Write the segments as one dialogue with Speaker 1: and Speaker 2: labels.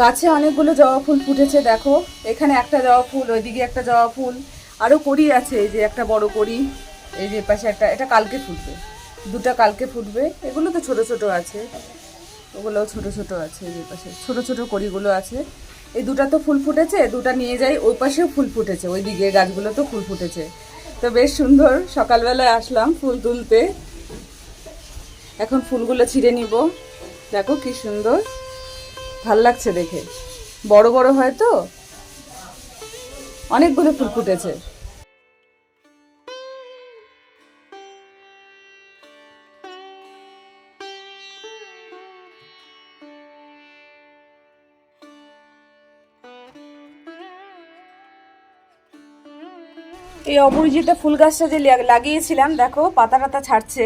Speaker 1: গাছে অনেকগুলো জবা ফুল ফুটেছে, দেখো। এখানে একটা জবা ফুল, ওইদিকে একটা জবা ফুল। আরও কড়ি আছে, এই যে একটা বড় কড়ি, এই যে পাশে একটা, এটা কালকে ফুটবে। দুটা কালকে ফুটবে। এগুলো তো ছোট ছোট আছে। ওগুলোও ছোট ছোট আছে, এই যে পাশে ছোট ছোট কড়িগুলো আছে। এই দুটা তো ফুল ফুটেছে, দুটা নিয়ে যাই, ওই পাশেও ফুল ফুটেছে ওই দিকে গাছগুলো তো ফুল ফুটেছে। তো বেশ সুন্দর, সকালবেলায় আসলাম ফুল তুলতে। এখন ফুলগুলো ছিঁড়ে নিব। দেখো কি সুন্দর। ভালো লাগছে দেখে। বড় বড় হয় তো অনেকগুলো ফুল ফুটেছে। এই অপরিচিত ফুল গাছটা যে লাগিয়েছিলাম, দেখো পাতা টাতা ছাড়ছে।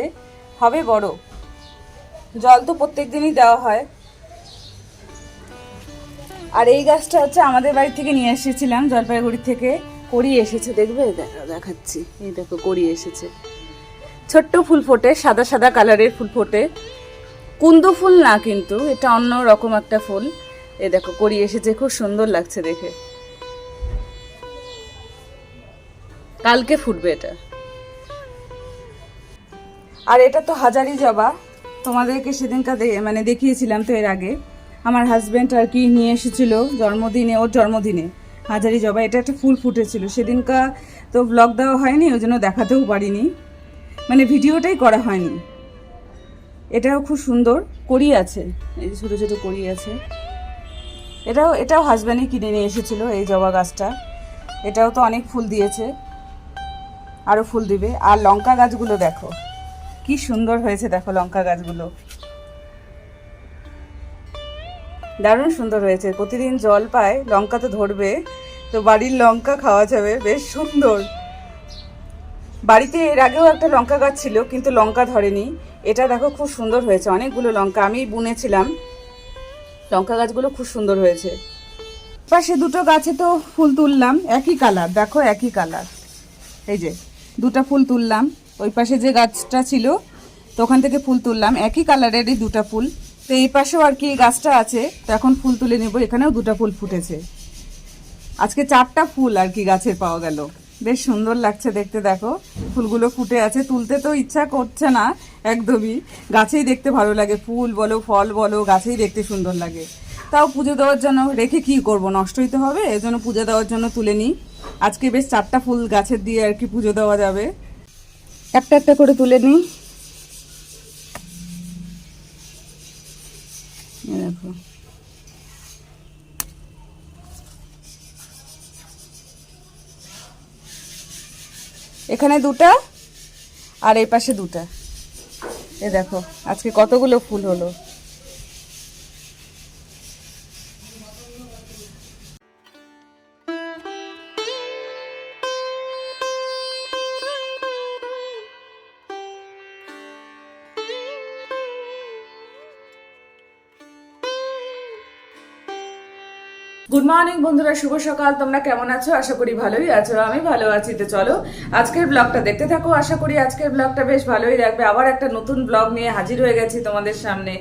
Speaker 1: হবে বড়। জল তো প্রত্যেক দিনই দেওয়া হয়। আর এই গাছটা হচ্ছে আমাদের বাড়ি থেকে নিয়ে এসেছিলাম, জলপাইগুড়ি থেকে। কড়ি এসেছে, দেখবে? দেখা, দেখাচ্ছি। এই দেখো, কড়ি এসেছে। ছোট্ট ফুল ফোটে, সাদা সাদা কালারের ফুল ফোটে। কুন্দ ফুল না কিন্তু, এটা অন্য রকম একটা ফুল। এ দেখো, কড়ি এসেছে, খুব সুন্দর লাগছে দেখে। কালকে ফুটবে এটা। আর এটা তো হাজারি জবা। তোমাদেরকে সেদিনকার দে- মানে দেখিয়েছিলাম তো এর আগে। আমার হাজব্যান্ড আর কি নিয়ে এসেছিল জন্মদিনে, ওর জন্মদিনে। হাজারি জবা, এটা একটা ফুল ফুটেছিল। সেদিনকা তো ব্লগ দেওয়া হয়নি, ওই জন্য দেখাতেও পারিনি। মানে ভিডিওটাই করা হয়নি। এটাও খুব সুন্দর করি আছে। এই যে ছোটো ছোটো কড়ি আছে। এটাও এটাও হাজব্যান্ডই কিনে নিয়ে এসেছিল, এই জবা গাছটা। এটাও তো অনেক ফুল দিয়েছে। আরও ফুল দিবে। আর লঙ্কা গাছগুলো দেখো, কি সুন্দর হয়েছে দেখো লঙ্কা গাছগুলো। দারুণ সুন্দর হয়েছে। প্রতিদিন জল পায়, লঙ্কা তো ধরবে, তো বাড়ির লঙ্কা খাওয়া যাবে, বেশ সুন্দর। বাড়িতে এর আগেও একটা লঙ্কা গাছ ছিল, কিন্তু লঙ্কা ধরেনি। এটা দেখো খুব সুন্দর হয়েছে, অনেকগুলো লঙ্কা, আমি বুনেছিলাম। লঙ্কা গাছগুলো খুব সুন্দর হয়েছে। পাশে দুটো গাছে তো ফুল তুললাম, একই কালার, দেখো একই কালার। এই যে, দুটো ফুল তুললাম, ওই পাশে যে গাছটা ছিল, তো ওখান থেকে ফুল তুললাম, একই কালারেরই দুটো ফুল। তো এই পাশেও আর কি গাছটা আছে, তো এখন ফুল তুলে নেব। এখানেও দুটো ফুল ফুটেছে। আজকে চারটা ফুল আর কি গাছের পাওয়া গেল। বেশ সুন্দর লাগছে দেখতে, দেখো। ফুলগুলো ফুটে আছে, তুলতে তো ইচ্ছা করছে না একদমই। গাছেই দেখতে ভালো লাগে, ফুল বলো, ফল বলো, গাছেই দেখতে সুন্দর লাগে। তাও পুজো দেওয়ার জন্য রেখে কি করব? নষ্টই তো হবে এজন্য পুজো দেওয়ার জন্য তুলে নিই। আজকে বেশ চারটা ফুল গাছের দিয়ে আর কি পুজো দেওয়া যাবে। একটা একটা করে তুলে নিই। এই এখানে দুটা আর এই পাশে দুটা। এ দেখো আজকে কতগুলো ফুল হলো। গুড মর্নিং বন্ধুরা, শুভ সকাল। তোমরা কেমন আছো? আশা করি ভালোই আছো। আমি ভালো আছি, তো চলো আজকের ব্লগটা দেখতে থাকো। আশা করি আজকের ব্লগটা বেশ ভালোই লাগবে। আবার একটা নতুন ব্লগ নিয়ে হাজির হয়ে গেছি তোমাদের সামনে।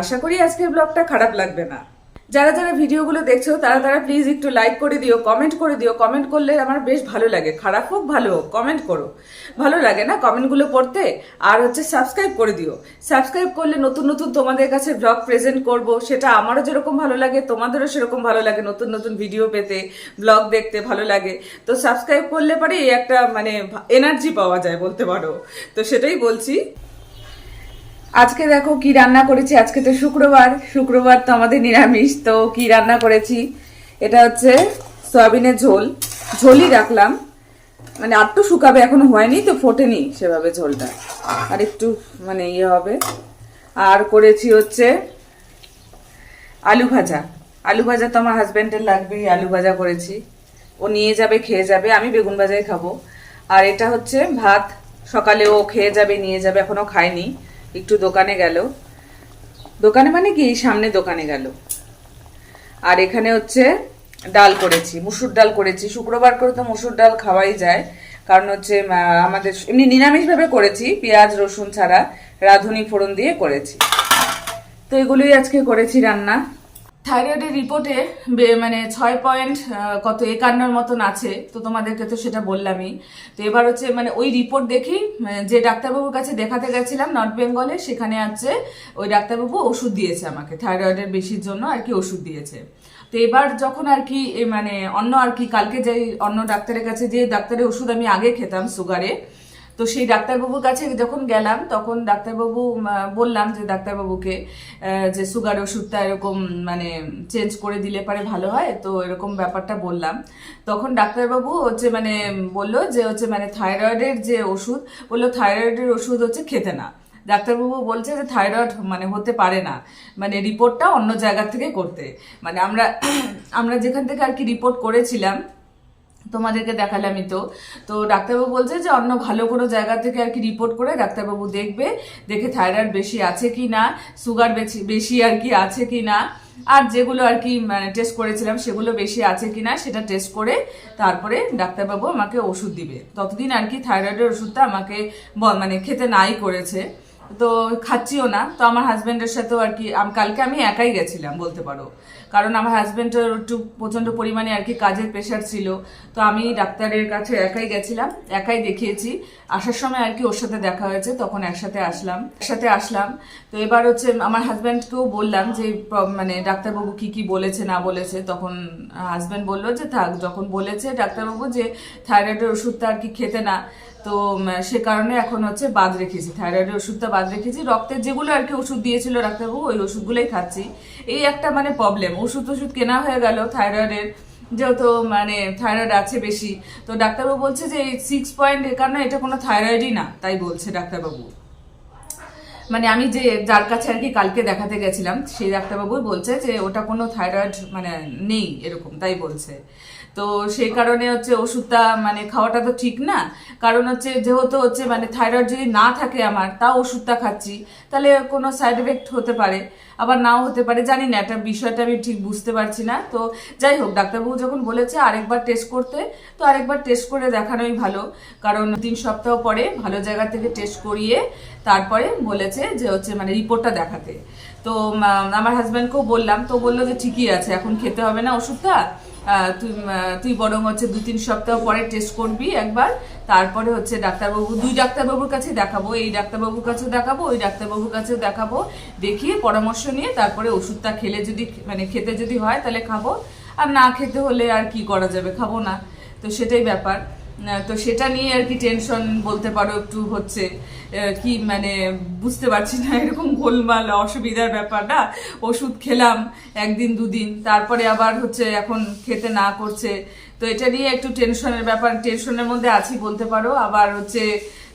Speaker 1: আশা করি আজকের ব্লগটা খারাপ লাগবে না। যারা যারা ভিডিওগুলো দেখছ, তারা তারা প্লিজ একটু লাইক করে দিও কমেন্ট করে দিও। কমেন্ট করলে আমার বেশ ভালো লাগে। খারাপ হোক, ভালো হোক কমেন্ট করো। ভালো লাগে না কমেন্টগুলো পড়তে? আর হচ্ছে সাবস্ক্রাইব করে দিও। সাবস্ক্রাইব করলে নতুন নতুন তোমাদের কাছে ব্লগ প্রেজেন্ট করব। সেটা আমারও যেরকম ভালো লাগে, তোমাদেরও সেরকম ভালো লাগে নতুন নতুন ভিডিও পেতে ব্লগ দেখতে ভালো লাগে। তো সাবস্ক্রাইব করলে পরে এই একটা মানে এনার্জি পাওয়া যায় বলতে পারো। তো সেটাই বলছি। আজকে দেখো কি রান্না করেছি, আজকে তো শুক্রবার। শুক্রবার তো আমাদের নিরামিষ, তো কি রান্না করেছি? এটা হচ্ছে সয়াবিনের ঝোল। ঝোলই রাখলাম। মানে আর তো শুকাবে, এখনও হয়নি, তো ফোটেনি সেভাবে ঝোলটা। আর একটু মানে ইয়ে হবে। আর করেছি হচ্ছে আলু ভাজা। আলু ভাজা তো আমার হাজব্যান্ডের লাগবেই, আলু ভাজা করেছি। ও নিয়ে যাবে, খেয়ে যাবে, আমি বেগুন ভাজাই খাব। আর এটা হচ্ছে ভাত, সকালে ও খেয়ে যাবে, নিয়ে যাবে, এখনও খায়নি। একটু দোকানে গেল। দোকানে মানে কি? সামনে দোকানে গেল। আর এখানে হচ্ছে ডাল করেছি, মুসুর ডাল করেছি। শুক্রবার করে তো মুসুর ডাল খাওয়াই যায়। কারণ হচ্ছে আমাদের এমনি নিরামিষভাবে করেছি, পেঁয়াজ, রসুন ছাড়া, রাঁধুনি ফোড়ন দিয়ে করেছি। তো এগুলোই আজকে করেছি রান্না। থাইরয়েডের রিপোর্টে মানে ছয় পয়েন্ট কত একান্নর মতন আছে, তো তোমাদেরকে তো সেটা বললামই। তো এবার হচ্ছে মানে ওই রিপোর্ট দেখি যে ডাক্তারবাবুর কাছে দেখাতে গেছিলাম, নর্থ বেঙ্গলে, সেখানে আছে ওই ডাক্তারবাবু ওষুধ দিয়েছে আমাকে, থাইরয়েডের বেশির জন্য আর কি ওষুধ দিয়েছে। তো এবার যখন আর কি মানে অন্য আর কি, কালকে যাই অন্য ডাক্তারের কাছে যে ডাক্তারের ওষুধ আমি আগে খেতাম, সুগারে তো সেই ডাক্তারবাবুর কাছে যখন গেলাম, তখন ডাক্তারবাবু বললাম যে ডাক্তারবাবুকে যে সুগার ওষুধটা এরকম মানে চেঞ্জ করে দিলে পারে ভালো হয়, তো এরকম ব্যাপারটা বললাম। তখন ডাক্তারবাবু হচ্ছে মানে বলল যে হচ্ছে মানে থাইরয়েডের যে ওষুধ, বলল থাইরয়েডের ওষুধ হচ্ছে খেতে না। ডাক্তারবাবু বলছে যে থাইরয়েড মানে হতে পারে না। মানে রিপোর্টটা অন্য জায়গা থেকে করতে। মানে আমরা আমরা যেখান থেকে আর কি রিপোর্ট করেছিলাম তোমাদেরকে দেখালামই তো। তো ডাক্তারবাবু বলছে যে, অন্য ভালো কোনো জায়গা থেকে আর কি রিপোর্ট করে ডাক্তারবাবু দেখবে, দেখে থাইরয়েড বেশি আছে কি না সুগার বেশি বেশি আর কি আছে কি না, আর যেগুলো আর কি মানে টেস্ট করেছিলাম সেগুলো বেশি আছে কি না, সেটা টেস্ট করে তারপরে ডাক্তারবাবু আমাকে ওষুধ দিবে। ততদিন আর কি থাইরয়েডের ওষুধটা আমাকে মানে খেতে নাই করেছে। তো খাচ্ছিও না। তো আমার হাজব্যান্ডের সাথেও আর কি কালকে আমি একাই গেছিলাম বলতে পারো। কারণ আমার হাজব্যান্ডের একটু প্রচণ্ড পরিমাণে আর কি কাজের প্রেশার ছিল। তো আমি ডাক্তারের কাছে একাই গেছিলাম, একাই দেখিয়েছি। আসার সময় আর কি ওর সাথে দেখা হয়েছে, তখন একসাথে আসলাম একসাথে আসলাম। তো এবার হচ্ছে আমার হাজব্যান্ডকেও বললাম যে মানে ডাক্তারবাবু কি কি বলেছে, না বলেছে? তখন হাজব্যান্ড বলল যে, থাক, যখন বলেছে ডাক্তারবাবু যে থাইরয়েডের ওষুধটা আর কি খেতে না। তো সে কারণে এখন হচ্ছে বাদ রেখেছি। থাইরয়েডের ওষুধটা বাদ রেখেছি। রক্তের যেগুলো আর কি ওষুধ দিয়েছিল ডাক্তারবাবু, ওই ওষুধগুলোই খাচ্ছি। এই একটা মানে প্রবলেম ওষুধ ওষুধ কেনা হয়ে গেল থাইরয়েডের যেহেতু মানে থাইরয়েড আছে বেশি। তো ডাক্তারবাবু বলছে যে সিক্স পয়েন্ট একান্ন, এটা কোনো থাইরয়েডই না, তাই বলছে ডাক্তারবাবু। মানে আমি যে যার কাছে আর কি কালকে দেখাতে গেছিলাম, সেই ডাক্তারবাবু বলছে যে ওটা কোনো থাইরয়েড মানে নেই এরকম, তাই বলছে। তো সেই কারণে হচ্ছে ওষুধটা মানে খাওয়াটা তো ঠিক না। কারণ হচ্ছে যেহেতু হচ্ছে মানে থাইরয়েড যদি না থাকে আমার, তাও ওষুধটা খাচ্ছি। তাহলে কোনো সাইড এফেক্ট হতে পারে, আবার নাও হতে পারে, জানি না একটা বিষয়টা আমি ঠিক বুঝতে পারছি না। তো যাই হোক, ডাক্তারবাবু যখন বলেছে আরেকবার টেস্ট করতে, তো আরেকবার টেস্ট করে দেখানোই ভালো। কারণ তিন সপ্তাহ পরে ভালো জায়গা থেকে টেস্ট করিয়ে তারপরে বলেছে যে হচ্ছে মানে রিপোর্টটা দেখাতে। তো আমার হাজব্যান্ডকেও বললাম, তো বলল যে ঠিকই আছে, এখন খেতে হবে না ওষুধটা। তুই তুই বরং হচ্ছে দু তিন সপ্তাহ পরে টেস্ট করবি একবার, তারপরে হচ্ছে ডাক্তারবাবু, দুই ডাক্তারবাবুর কাছে দেখাবো, এই ডাক্তারবাবুর কাছেও দেখাবো, ওই ডাক্তারবাবুর কাছেও দেখাবো, দেখিয়ে পরামর্শ নিয়ে তারপরে ওষুধটা খেলে যদি মানে খেতে যদি হয় তাহলে খাব, আর না খেতে হলে আর কি করা যাবে, খাব না, তো সেটাই ব্যাপার। তো সেটা নিয়ে আর কি টেনশন বলতে পারো একটু হচ্ছে। কি মানে বুঝতে পারছি না, এরকম গোলমাল, অসুবিধার ব্যাপার না। ওষুধ খেলাম একদিন, দুদিন, তারপরে আবার হচ্ছে এখন খেতে না করছে। তো এটা নিয়ে একটু টেনশনের ব্যাপার টেনশনের মধ্যে আছি বলতে পারো। আবার হচ্ছে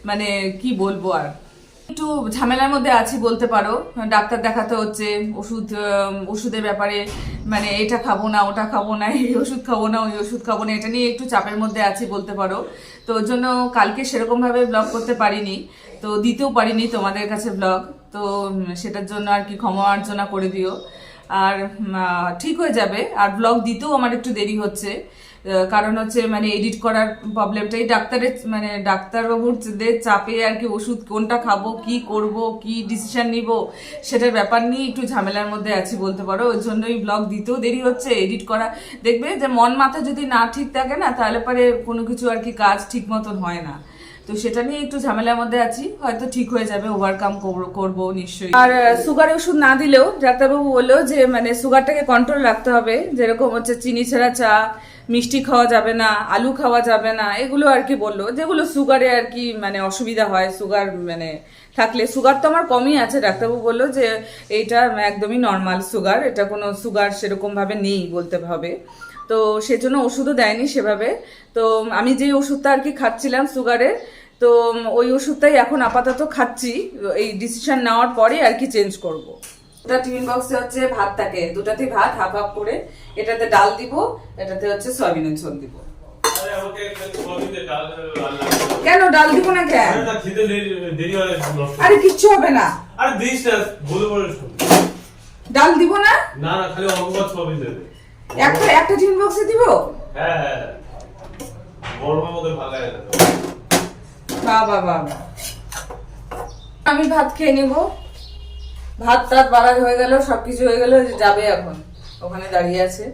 Speaker 1: মানে কি বলব আর? একটু ঝামেলার মধ্যে আছি বলতে পারো। ডাক্তার দেখাতে হচ্ছে, ওষুধ ওষুধের ব্যাপারে মানে এটা খাব না, ওটা খাব না, এই ওষুধ খাব না, ওই ওষুধ খাব না, এটা নিয়ে একটু চাপের মধ্যে আছি বলতে পারো। তো ওর জন্য কালকে সেরকম ভাবে ব্লগ করতে পারিনি। তো দিতেও পারিনি তোমাদের কাছে ব্লগ তো সেটার জন্য আর কি ক্ষমা অর্চনা করে দিও। আর ঠিক হয়ে যাবে। আর ব্লগ দিতেও আমার একটু দেরি হচ্ছে। কারণ হচ্ছে মানে এডিট করার প্রবলেমটা এই ডাক্তারের মানে ডাক্তারবাবুর যে চাপে আর কি ওষুধ কোনটা খাব, কি করব, কি ডিসিশন নিব, সেটার ব্যাপার নিয়ে একটু ঝামেলার মধ্যে আছি বলতে পারো। ওই জন্যই ব্লগ দিতেও দেরি হচ্ছে এডিট করা। দেখবে যে মন মাথা যদি না ঠিক থাকে না, তাহলে পরে কোনো কিছু আর কি কাজ ঠিক মতন হয় না। তো সেটা নিয়ে একটু ঝামেলার মধ্যে আছি, হয়তো ঠিক হয়ে যাবে ওভারকাম করব নিশ্চয়ই। আর সুগার ওষুধ না দিলেও ডাক্তারবাবু বলল যে মানে সুগারটাকে কন্ট্রোল রাখতে হবে, যেরকম হচ্ছে চিনি ছাড়া চা মিষ্টি খাওয়া যাবে না, আলু খাওয়া যাবে না, এগুলো আর কি বলল। যেগুলো সুগারে আর কি মানে অসুবিধা হয় সুগার মানে থাকলে সুগার তো আমার কমই আছে। ডাক্তারবাবু বলল যে এইটা একদমই নর্মাল সুগার এটা কোনো সুগার সেরকম ভাবে নেই বলতে হবে। তো সেজন্য ওষুধও দেয়নি সেভাবে। তো আমি যে ওষুধটা আর কি খাচ্ছিলাম সুগারের তো ওই ওষুধটাই এখন আপাতত খাচ্ছি। এই ডিসিশন নেওয়ার পরে আর কি চেঞ্জ করব। দুটা টিফিন বক্সে হচ্ছে ভাত থাকে দুটাতে ভাত হাফ হাফ করে এটাতে ডাল দিব এটাতে হচ্ছে সয়াবিনের ঝোল দিব। কেন ডাল দিব না কেন?
Speaker 2: আরে
Speaker 1: কিচ্ছু হবে না।
Speaker 2: আরে দিস না
Speaker 1: ডাল দিব না?
Speaker 2: না না খালি অঙ্গবাদ সয়াবিন দেবে।
Speaker 1: একটা একটা টিফিন বক্সে দিব?
Speaker 2: হ্যাঁ হ্যাঁ। গরমের মধ্যে ভালো লাগে না।
Speaker 1: বাবা বাবা আমি ভাত খেয়ে নিব। ভাত টাত বাড়া হয়ে গেল, সবকিছু হয়ে গেল যাবে এখন। ওখানে দাঁড়িয়ে আছে।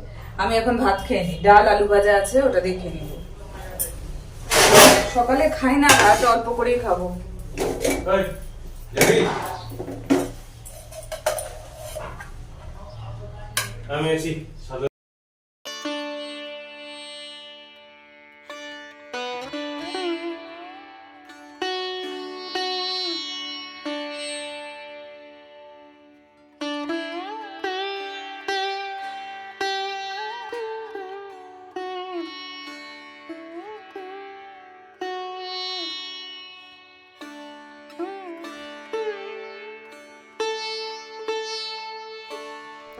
Speaker 1: আমি এখন ভাত খেয়ে নিই ডাল, আলু ভাজা আছে, ওটা দিয়ে খেয়ে নিব। সকালে খাই না, ভাত অল্প করেই খাব।
Speaker 2: আমি আছি।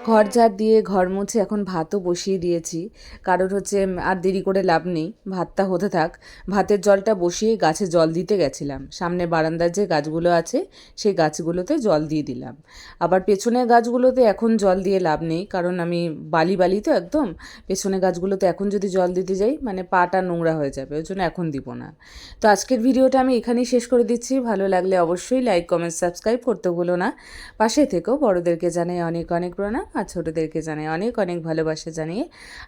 Speaker 1: ঘর ঝাড় দিয়ে ঘর মুছে এখন ভাতও বসিয়ে দিয়েছি। কারণ হচ্ছে আর দেরি করে লাভ নেই, ভাতটা হতে থাক। ভাতের জলটা বসিয়ে গাছে জল দিতে গেছিলাম। সামনে বারান্দার যে গাছগুলো আছে, সেই গাছগুলোতে জল দিয়ে দিলাম। আবার পেছনের গাছগুলোতে এখন জল দিয়ে লাভ নেই, কারণ আমি বালি বালি তো একদম। পেছনের গাছগুলোতে এখন যদি জল দিতে যাই মানে পাটা নোংরা হয়ে যাবে, ওই জন্য এখন দিব না। তো আজকের ভিডিওটা আমি এখানেই শেষ করে দিচ্ছি। ভালো লাগলে অবশ্যই লাইক, কমেন্ট, সাবস্ক্রাইব করতে ভুলো না। পাশে থেকেও বড়োদেরকে জানাই অনেক অনেক প্রণাম। আর ছোটোদেরকে জানাই অনেক অনেক ভালোবাসা জানিয়ে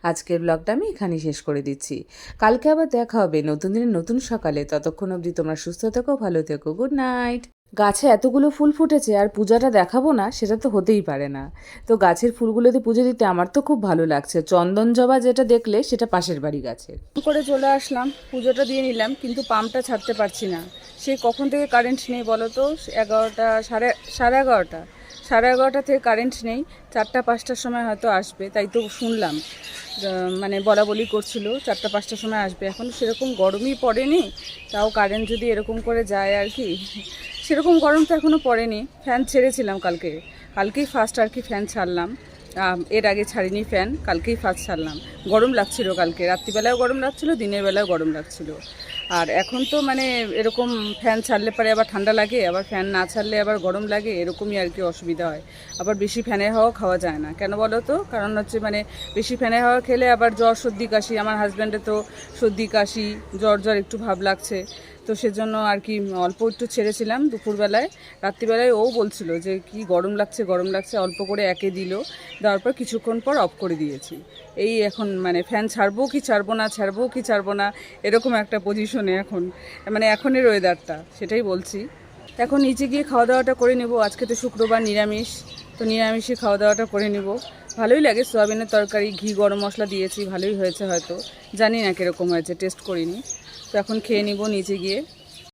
Speaker 1: আজকের ব্লগটা আমি এখানেই শেষ করে দিচ্ছি। কালকে আবার দেখা হবে নতুন দিনের নতুন সকালে। ততক্ষণ অবধি তোমরা সুস্থ থেকো, ভালো থেকো গুড নাইট গাছে এতগুলো ফুল ফুটেছে আর পূজাটা দেখাবো না, সেটা তো হতেই পারে না। তো গাছের ফুলগুলোতে পুজো দিতে আমার তো খুব ভালো লাগছে। চন্দন জবা যেটা দেখলে সেটা পাশের বাড়ি গাছের। করে চলে আসলাম, পুজোটা দিয়ে নিলাম, কিন্তু পাম্পটা ছাড়তে পারছি না। সেই কখন থেকে কারেন্ট নেই বলো তো? এগারোটা, সাড়ে সাড়ে এগারোটা। সাড়ে এগারোটা থেকে কারেন্ট নেই, চারটা পাঁচটার সময় হয়তো আসবে, তাই তো শুনলাম। মানে বলা বলি করছিল, চারটা পাঁচটার সময় আসবে। এখন সেরকম গরমই পড়েনি, তাও কারেন্ট যদি এরকম করে যায় আর কি, সেরকম গরম তো এখনও পড়েনি। ফ্যান ছেড়েছিলাম কালকে, কালকেই ফার্স্ট আর কি ফ্যান ছাড়লাম। এর আগে ছাড়িনি ফ্যান, কালকেই ফার্স্ট ছাড়লাম। গরম লাগছিল কালকে। রাত্রিবেলাও গরম লাগছিল, দিনের বেলাও গরম লাগছিল। আর এখন তো মানে এরকম ফ্যান ছাড়লে পরে আবার ঠান্ডা লাগে, আবার ফ্যান না ছাড়লে আবার গরম লাগে, এরকমই আর কি অসুবিধা হয়। আবার বেশি ফ্যানের হাওয়া খাওয়া যায় না। কেন বলো তো? কারণ হচ্ছে মানে বেশি ফ্যানের হাওয়া খেলে আবার জ্বর, সর্দি, কাশি। আমার হাজব্যান্ডে তো সর্দি, কাশি, জ্বর জ্বর একটু ভাব লাগছে। তো সেজন্য আর কি অল্প একটু ছেড়েছিলাম দুপুরবেলায়। রাত্রিবেলায় ও বলছিল যে, কি গরম লাগছে গরম লাগছে। অল্প করে একে দিল। দেওয়ার পর কিছুক্ষণ পর অফ করে দিয়েছি। এই এখন মানে ফ্যান ছাড়বো কি ছাড়বো না, ছাড়বো কি ছাড়বো না, এরকম একটা পজিশনে এখন। মানে এখনের ওয়েদারটা সেটাই বলছি। এখন নিচে গিয়ে খাওয়া দাওয়াটা করে নেব। আজকে তো শুক্রবার নিরামিষ। তো নিরামিষই খাওয়া দাওয়াটা করে নেব। ভালোই লাগে, সোয়াবিনের তরকারি, ঘি, গরম মশলা দিয়েছি, ভালোই হয়েছে হয়তো। জানি না কীরকম হয়েছে টেস্ট করিনি। তো এখন খেয়ে নিব নিচে গিয়ে।